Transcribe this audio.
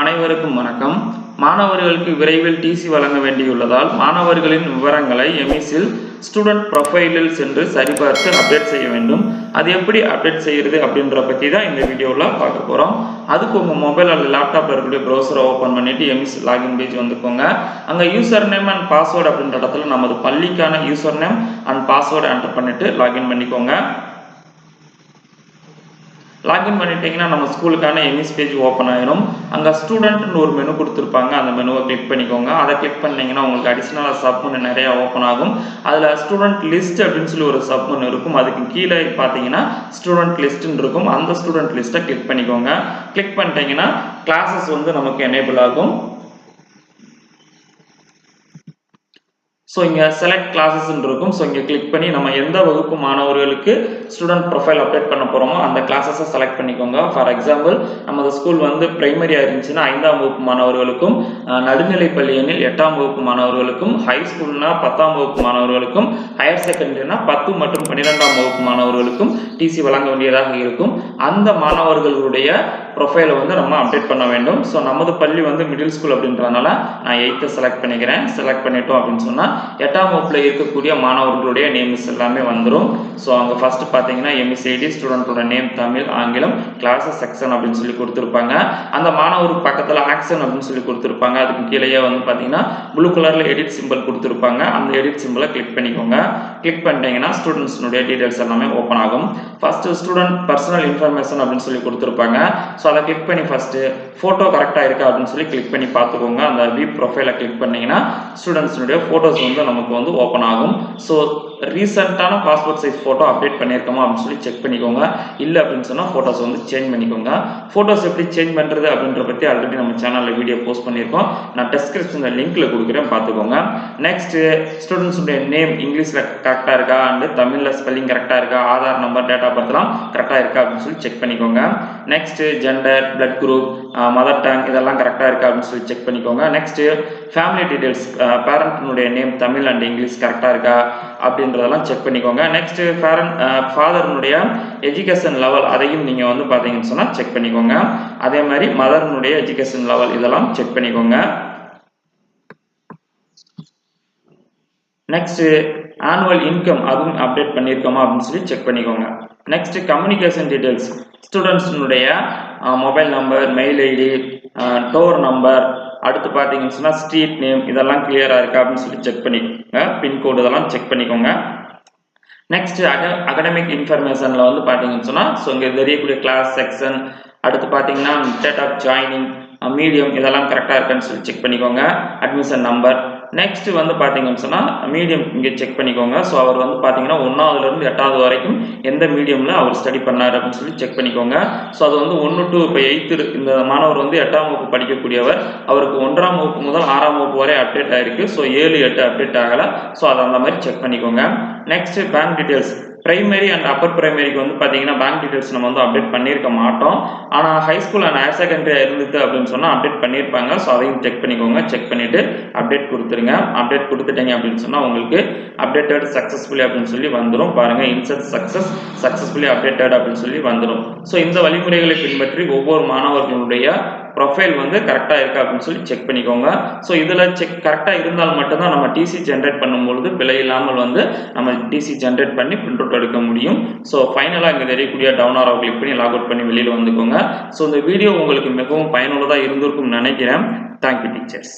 அனைவருக்கும் வணக்கம். மாணவர்களுக்கு விரைவில் டிசி வழங்க வேண்டியுள்ளதால் மாணவர்களின் விவரங்களை எமிஸில் ஸ்டூடெண்ட் ப்ரொஃபைலில் சென்று சரிபார்த்து அப்டேட் செய்ய வேண்டும். அது எப்படி அப்டேட் செய்யறது அப்படின்ற பற்றி தான் இந்த வீடியோவில் பார்க்க போகிறோம் அதுக்கு உங்கள் மொபைல் அல்லது லேப்டாப்பில் இருக்கக்கூடிய ப்ரௌசரை ஓப்பன் பண்ணிவிட்டு எமிஸ் லாகின் பேஜ் வந்துக்கோங்க. அங்கே யூசர் நேம் அண்ட் பாஸ்வேர்டு அப்படின்ற இடத்துல நமது பள்ளிக்கான user name and password enter பண்ணிவிட்டு லாகின் பண்ணிக்கோங்க. லாகின் பண்ணிட்டீங்கன்னா நம்ம ஸ்கூலுக்கான என்எஸ் பேஜ் ஓப்பன் ஆயிரும். அங்கே ஸ்டூடெண்ட்னு ஒரு மெனு கொடுத்துருப்பாங்க. அந்த மெனுவை கிளிக் பண்ணிக்கோங்க. அதை கிளிக் பண்ணீங்கன்னா உங்களுக்கு அடிஷ்னலாக சப்மெனு நிறையா ஓப்பன் ஆகும். அதில் ஸ்டூடெண்ட் லிஸ்ட் அப்படின்னு சொல்லி ஒரு சப்மெனு இருக்கும். அதுக்கு கீழே பார்த்தீங்கன்னா ஸ்டூடெண்ட் லிஸ்ட்னு இருக்கும். அந்த ஸ்டூடெண்ட் லிஸ்ட்டை கிளிக் பண்ணிக்கோங்க. கிளிக் பண்ணிட்டீங்கன்னா கிளாஸஸ் வந்து நமக்கு எனேபிள் ஆகும். ஸோ இங்கே செலக்ட் கிளாஸஸ்ன்னு இருக்கும். ஸோ இங்கே கிளிக் பண்ணி நம்ம எந்த வகுப்பு மாணவர்களுக்கு ஸ்டூடெண்ட் ப்ரொஃபைல் அப்டேட் பண்ண போகிறோமோ அந்த கிளாஸஸை செலக்ட் பண்ணிக்கோங்க. ஃபார் எக்ஸாம்பிள் நமது ஸ்கூல் வந்து பிரைமரியாக இருந்துச்சுன்னா ஐந்தாம் வகுப்பு மாணவர்களுக்கும் நடுநிலை பள்ளியனில் எட்டாம் வகுப்பு மாணவர்களுக்கும் ஹை ஸ்கூல்னா பத்தாம் வகுப்பு மாணவர்களுக்கும் ஹையர் செகண்டரினா பத்து மற்றும் பன்னிரெண்டாம் வகுப்பு மாணவர்களுக்கும் டிசி வழங்க வேண்டியதாக இருக்கும். அந்த மாணவர்களுடைய ப்ரொஃபைலை வந்து நம்ம அப்டேட் பண்ண வேண்டும். ஸோ நமது பள்ளி வந்து மிடில் ஸ்கூல் அப்படின்றதுனால நான் எயித்தை செலக்ட் பண்ணிக்கிறேன். செலக்ட் பண்ணிட்டோம் அப்படின்னு சொன்னால் எட்டாம் வகுப்பில் இருக்கக்கூடிய மாணவர்களுடைய நேம்ஸ் எல்லாமே வந்துடும் ஸோ அங்கே ஃபஸ்ட்டு பார்த்தீங்கன்னா எம்எஸ்ஐடி ஸ்டூடெண்ட்டோட நேம் தமிழ் ஆங்கிலம் கிளாஸஸ் செக்ஷன் அப்படின்னு சொல்லி கொடுத்துருப்பாங்க. அந்த மாணவருக்கு பக்கத்தில் ஆக்ஷன் அப்படின்னு சொல்லி கொடுத்துருப்பாங்க. அதுக்கு கீழேயே வந்து பார்த்தீங்கன்னா ப்ளூ கலரில் எடிட் சிம்பிள் கொடுத்துருப்பாங்க. அந்த எடிட் சிம்பிளை கிளிக் பண்ணிக்கோங்க. கிளிக் பண்ணிட்டீங்கன்னா ஸ்டூடெண்ட்ஸ்னுடைய டீடைல்ஸ் எல்லாமே ஓப்பன் ஆகும். ஃபஸ்ட்டு ஸ்டூடெண்ட் பர்சனல் இன்ஃபர்மேஷன் அப்படின்னு சொல்லி கொடுத்துருப்பாங்க. ஸோ அதை கிளிக் பண்ணி ஃபஸ்ட்டு ஃபோட்டோ கரெக்டாக இருக்கா அப்படின்னு சொல்லி கிளிக் பண்ணி பார்த்துக்கோங்க. அந்த வியூ ப்ரொஃபைலை கிளிக் பண்ணிங்கன்னா ஸ்டூடெண்ட்ஸினுடைய ஃபோட்டோஸ் வந்து நமக்கு வந்து ஓப்பன் ஆகும். ஸோ ரீசெண்டான பாஸ்போர்ட் சைஸ் ஃபோட்டோ அப்டேட் பண்ணியிருக்கோமா அப்படின்னு சொல்லி செக் பண்ணிக்கோங்க. இல்லை அப்படின்னு சொன்னால் ஃபோட்டோஸ் வந்து சேஞ்ச் பண்ணிக்கோங்க. ஃபோட்டோஸ் எப்படி சேஞ்ச் பண்ணுறது அப்படின்ற பற்றி ஆல்ரெடி நம்ம சேனலில் வீடியோ போஸ்ட் பண்ணியிருக்கோம். நான் டெஸ்கிரிப்ஷனில் லிங்க்கில் கொடுக்குறேன் பார்த்துக்கோங்க. நெக்ஸ்ட்டு ஸ்டூடெண்ட்ஸுடைய நேம் இங்கிலீஷில் கரெக்டாக இருக்கா? அண்டு தமிழில் ஸ்பெல்லிங் கரெக்டாக இருக்கா? ஆதார் நம்பர் டேட் ஆஃப் பர்த்லாம் கரெக்டாக இருக்கா? அப்படின்னு சொல்லி செக் பண்ணிக்கோங்க. Next gender blood group mother tongue இதெல்லாம் கரெக்டாக இருக்கா அப்படின்னு சொல்லி செக் பண்ணிக்கோங்க. நெக்ஸ்ட்டு ஃபேமிலி டீடைல்ஸ் பேரண்ட்னுடைய நேம் தமிழ் அண்ட் இங்கிலீஷ் கரெக்டாக இருக்கா அப்படின்றதெல்லாம் செக் பண்ணிக்கோங்க. நெக்ஸ்ட் பேரண்ட் ஃபாதர்னுடைய எஜுகேஷன் லெவல் அதையும் நீங்கள் வந்து பார்த்தீங்கன்னு சொன்னால் செக் பண்ணிக்கோங்க. அதே மாதிரி மதர்னுடைய எஜுகேஷன் லெவல் இதெல்லாம் செக் பண்ணிக்கோங்க. நெக்ஸ்ட் ஆனுவல் இன்கம் அதுவும் அப்டேட் பண்ணியிருக்கோமா அப்படின்னு சொல்லி செக் பண்ணிக்கோங்க. Next communication details ஸ்டூடெண்ட்ஸினுடைய mobile number mail ID door number அடுத்து பார்த்தீங்கன்னு சொன்னால் ஸ்ட்ரீட் நேம் இதெல்லாம் கிளியராக இருக்கா அப்படின்னு சொல்லி செக் பண்ணிக்கோங்க. பின்கோடு இதெல்லாம் செக் பண்ணிக்கோங்க. நெக்ஸ்ட் அக அகடமிக் இன்ஃபர்மேஷனில் வந்து பார்த்தீங்கன்னு சொன்னால் ஸோ இங்கே தெரியக்கூடிய கிளாஸ் செக்ஷன் அடுத்து பார்த்தீங்கன்னா டேட் ஆஃப் ஜாயினிங் மீடியம் இதெல்லாம் கரெக்டாக இருக்கான்னு சொல்லி செக் பண்ணிக்கோங்க. அட்மிஷன் நம்பர் நெக்ஸ்ட் வந்து பார்த்தீங்கன்னு சொன்னால் மீடியம் இங்கே செக் பண்ணிக்கோங்க. ஸோ அவர் வந்து பார்த்தீங்கன்னா ஒன்றாவதுலேருந்து எட்டாவது வரைக்கும் எந்த மீடியமில் அவர் ஸ்டடி பண்ணார் அப்படின்னு சொல்லி செக் பண்ணிக்கோங்க. ஸோ அது வந்து ஒன்று டு இப்போ எயித்து இந்த மாணவர் வந்து எட்டாம் வகுப்பு படிக்கக்கூடியவர். அவருக்கு ஒன்றாம் வகுப்பு முதல் ஆறாம் வகுப்பு வரை அப்டேட் ஆயிருக்கு. ஸோ ஏழு எட்டு அப்டேட் ஆகலை. ஸோ அதை அந்த மாதிரி செக் பண்ணிக்கோங்க. Next bank details primary and upper பிரைமரிக்கு வந்து பார்த்தீங்கன்னா பேங்க் டீட்டெயில்ஸ் நம்ம வந்து அப்டேட் பண்ணியிருக்க மாட்டோம். ஆனால் high school and higher secondary இருந்தது அப்படின்னு சொன்னால் அப்டேட் பண்ணியிருப்பாங்க. ஸோ அதையும் செக் பண்ணிக்கோங்க. செக் பண்ணிவிட்டு அப்டேட் கொடுத்துருங்க. அப்டேட் கொடுத்துட்டீங்க அப்படின்னு சொன்னால் உங்களுக்கு அப்டேட்டட் சக்ஸஸ்ஃபுல்லி அப்படின்னு சொல்லி வந்துடும் பாருங்கள் இன்சர்ட் சக்ஸஸ் சக்ஸஸ்ஃபுல்லி அப்டேட்டட் அப்படின்னு சொல்லி வந்துடும் ஸோ இந்த வழிமுறைகளை பின்பற்றி ஒவ்வொரு மாணவர்களுடைய ப்ரொஃபைல் வந்து கரெக்டாக இருக்கா அப்படின்னு சொல்லி செக் பண்ணிக்கோங்க. ஸோ இதில் செக் கரெக்டாக இருந்தால் மட்டும்தான் நம்ம டிசி ஜென்ரேட் பண்ணும்பொழுது பிழை இல்லாமல் வந்து நம்ம டிசி ஜென்ரேட் பண்ணி பிரிண்ட் அவுட் எடுக்க முடியும். ஸோ ஃபைனலாக இங்கே தெரியக்கூடிய டவுன் ஆரோ கிளிக் பண்ணி லாக் அவுட் பண்ணி வெளியில் வந்துக்கோங்க. ஸோ இந்த வீடியோ உங்களுக்கு மிகவும் பயனுள்ளதாக இருந்திருக்கும்னு நினைக்கிறேன். Thank you teachers